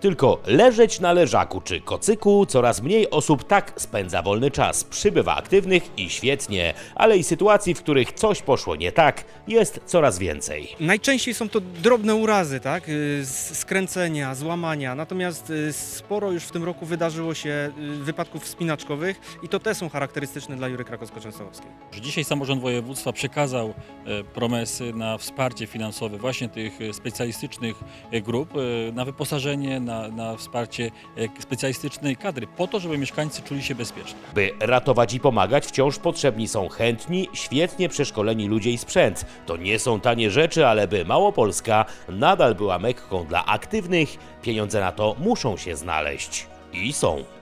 Tylko leżeć na leżaku czy kocyku coraz mniej osób tak spędza wolny czas. Przybywa aktywnych i świetnie, ale i sytuacji, w których coś poszło nie tak, jest coraz więcej. Najczęściej są to drobne urazy, tak? Y, Skręcenia, złamania. Natomiast y, sporo już w tym roku wydarzyło się y, wypadków wspinaczkowych i to te są charakterystyczne dla Jury Krakowsko-Częstochowskiej. dzisiaj samorząd województwa przekazał e, promesy na wsparcie finansowe właśnie tych e, specjalistycznych e, grup, na wyposażenie, na, na wsparcie e, specjalistycznej kadry, po to, żeby mieszkańcy czuli się bezpiecznie. By ratować i pomagać, wciąż potrzebni są chętni, świetnie przeszkoleni ludzie i sprzęt. To nie są tanie rzeczy, ale by Małopolska nadal była Mekką dla aktywnych, pieniądze na to muszą się znaleźć. I są.